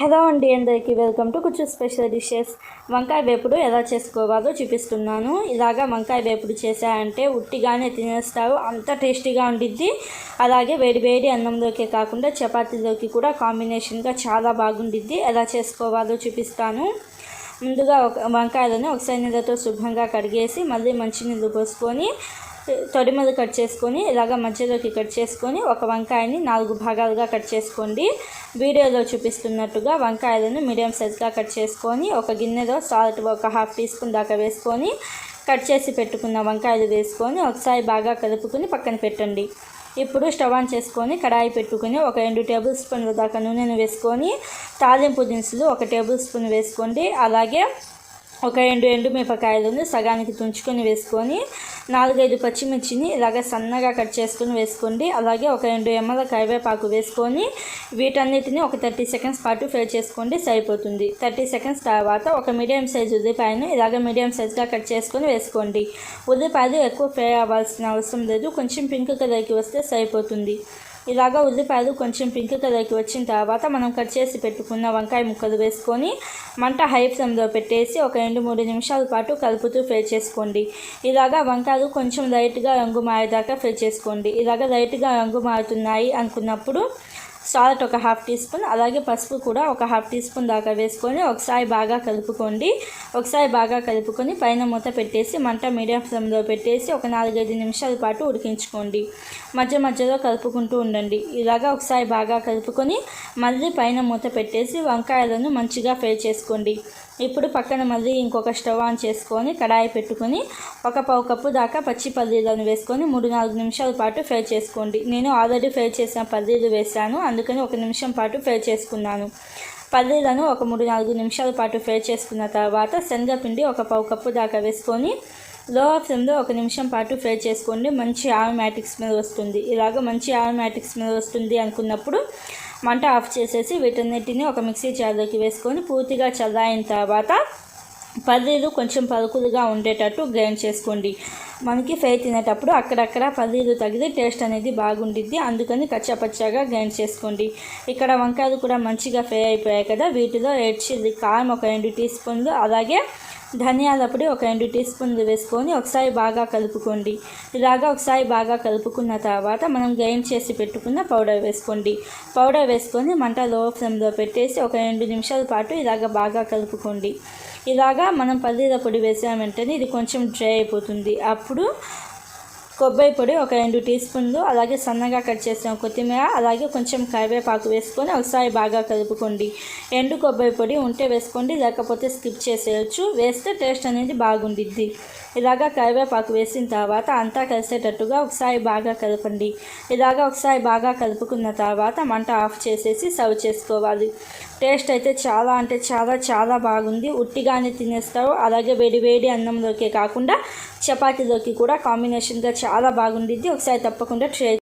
Hello అండి అందరికీ welcome to కొంచెం స్పెషల్ డిషెస్. వంకాయ వేపుడు ఎలా చేసుకోవాలో చూపిస్తున్నాను. ఇలాగా వంకాయ వేపుడు చేశారంటే ఉట్టిగానే తినేస్తారు అంత టేస్టీగా ఉండిద్ది. అలాగే వేడి వేడి అన్నంలోకే కాకుండా చపాతీలోకి కూడా కాంబినేషన్గా చాలా బాగుండిద్ది. ఎలా చేసుకోవాలో చూపిస్తాను. ముందుగా ఒక వంకాయలను ఒకసారి నీళ్ళతో శుభ్రంగా కడిగేసి మళ్ళీ మంచినీళ్ళు పోసుకొని తొడిమలు కట్ చేసుకొని ఇలాగ మధ్యలోకి కట్ చేసుకొని ఒక వంకాయని నాలుగు భాగాలుగా కట్ చేసుకోండి. వీడియోలో చూపిస్తున్నట్టుగా వంకాయలను మీడియం సైజ్గా కట్ చేసుకొని ఒక గిన్నెలో సాల్ట్ ఒక హాఫ్ టీ స్పూన్ దాకా వేసుకొని కట్ చేసి పెట్టుకున్న వంకాయలు వేసుకొని ఒకసారి బాగా కలుపుకొని పక్కన పెట్టండి. ఇప్పుడు స్టవ్ ఆన్ చేసుకొని కడాయి పెట్టుకుని ఒక రెండు టేబుల్ స్పూన్ల దాకా నూనెను వేసుకొని తాలింపు దినుసులు ఒక టేబుల్ స్పూన్ వేసుకోండి. అలాగే ఒక రెండు ఎండుమిరపకాయలను సగానికి తుంచుకొని వేసుకొని నాలుగైదు పచ్చిమిర్చిని ఇలాగ సన్నగా కట్ చేసుకొని వేసుకోండి. అలాగే ఒక రెండు ఎమ్మల కరివేపాకు వేసుకొని వీటన్నిటిని ఒక థర్టీ సెకండ్స్ పాటు ఫ్రై చేసుకోండి సరిపోతుంది. థర్టీ సెకండ్స్ తర్వాత ఒక మీడియం సైజ్ ఉల్లిపాయను ఇలాగ మీడియం సైజ్గా కట్ చేసుకొని వేసుకోండి. ఉల్లిపాయలు ఎక్కువ ఫ్రై అవ్వాల్సిన అవసరం లేదు కొంచెం పింక్ కలర్కి వస్తే సరిపోతుంది. ఇలాగా ఉల్లిపాయలు కొంచెం పింక్ కలర్కి వచ్చిన తర్వాత మనం కట్ చేసి పెట్టుకున్న వంకాయ ముక్కలు వేసుకొని మంట హై ఫ్లేమ్లో పెట్టేసి ఒక రెండు మూడు నిమిషాల పాటు కలుపుతూ ఫ్రై చేసుకోండి. ఇలాగా వంకాయలు కొంచెం లైట్గా రంగు మారేదాకా ఫ్రై చేసుకోండి. ఇలాగ లైట్గా రంగు మారుతున్నాయి అనుకున్నప్పుడు సాల్ట్ ఒక హాఫ్ టీ స్పూన్ అలాగే పసుపు కూడా ఒక హాఫ్ టీ స్పూన్ దాకా వేసుకొని ఒకసారి బాగా కలుపుకోండి. ఒకసారి బాగా కలుపుకొని పైన మూత పెట్టేసి మంట మీడియం ఫ్లేమ్లో పెట్టేసి ఒక నాలుగైదు నిమిషాల పాటు ఉడికించుకోండి. మధ్య మధ్యలో కలుపుకుంటూ ఉండండి. ఇలాగా ఒకసారి బాగా కలుపుకొని మళ్ళీ పైన మూత పెట్టేసి వంకాయలను మంచిగా ఫ్రై చేసుకోండి. ఇప్పుడు పక్కన మళ్ళీ ఇంకొక స్టవ్ ఆన్ చేసుకొని కడాయి పెట్టుకొని ఒక పావు కప్పు దాకా పచ్చి పల్లీలను వేసుకొని మూడు నాలుగు నిమిషాల పాటు ఫ్రై చేసుకోండి. నేను ఆల్రెడీ ఫ్రై చేసిన పల్లీలు వేసాను అందుకని ఒక నిమిషం పాటు ఫ్రై చేసుకున్నాను. పల్లీలను ఒక మూడు నాలుగు నిమిషాల పాటు ఫ్రై చేసుకున్న తర్వాత శనగపిండి ఒక పావు కప్పు దాకా వేసుకొని లో ఫ్లేమ్లో ఒక నిమిషం పాటు ఫ్రై చేసుకోండి. మంచి ఆరోమాటిక్ స్మెల్ వస్తుంది. ఇలాగ మంచి ఆరోమాటిక్ స్మెల్ వస్తుంది అనుకున్నప్పుడు మంట ఆఫ్ చేసేసి వీటన్నిటిని ఒక మిక్సీ జార్లోకి వేసుకొని పూర్తిగా చల్లారిన తర్వాత పల్లీలు కొంచెం పలుకులుగా ఉండేటట్టు గ్రైండ్ చేసుకోండి. మనకి ఫ్రై తినేటప్పుడు అక్కడక్కడ పల్లీలు తగిలి టేస్ట్ అనేది బాగుండిద్ది. అందుకని కచ్చాపచ్చాగా గ్రైండ్ చేసుకోండి. ఇక్కడ వంకాయలు కూడా మంచిగా ఫ్రై అయిపోయాయి కదా. వీటిలో రెడ్ చిల్లీ కారం ఒక రెండు టీ స్పూన్లు అలాగే ధనియాల పొడి ఒక రెండు టీ స్పూన్లు వేసుకొని ఒకసారి బాగా కలుపుకోండి. ఇలాగా ఒకసారి బాగా కలుపుకున్న తర్వాత మనం గ్రైండ్ చేసి పెట్టుకున్న పౌడర్ వేసుకోండి. పౌడర్ వేసుకొని మంట లో ఫ్లేమ్లో పెట్టేసి ఒక రెండు నిమిషాల పాటు ఇలాగ బాగా కలుపుకోండి. ఇలాగా మనం పల్లీల పొడి వేసామంటేనే ఇది కొంచెం డ్రై అయిపోతుంది. అప్పుడు కొబ్బరి పొడి ఒక రెండు టీ స్పూన్లు అలాగే సన్నగా కట్ చేసిన కొత్తిమీర అలాగే కొంచెం కరివేపాకు వేసుకొని ఒకసారి బాగా కలుపుకోండి. ఎండు కొబ్బరి పొడి ఉంటే వేసుకోండి లేకపోతే స్కిప్ చేసేయచ్చు. వేస్తే టేస్ట్ అనేది బాగుండిద్ది. ఇలాగా కరివేపాకు వేసిన తర్వాత అంతా కలిసేటట్టుగా ఒకసారి బాగా కలపండి. ఇలాగా ఒకసారి బాగా కలుపుకున్న తర్వాత మంట ఆఫ్ చేసేసి సర్వ్ చేసుకోవాలి. టేస్ట్ అయితే చాలా అంటే చాలా చాలా బాగుంది. ఉట్టిగానే తినేస్తారు అలాగే వేడి వేడి అన్నంలోకే కాకుండా చపాతీలోకి కూడా కాంబినేషన్గా చాలా బాగుండిద్ది. ఒకసారి తప్పకుండా ట్రై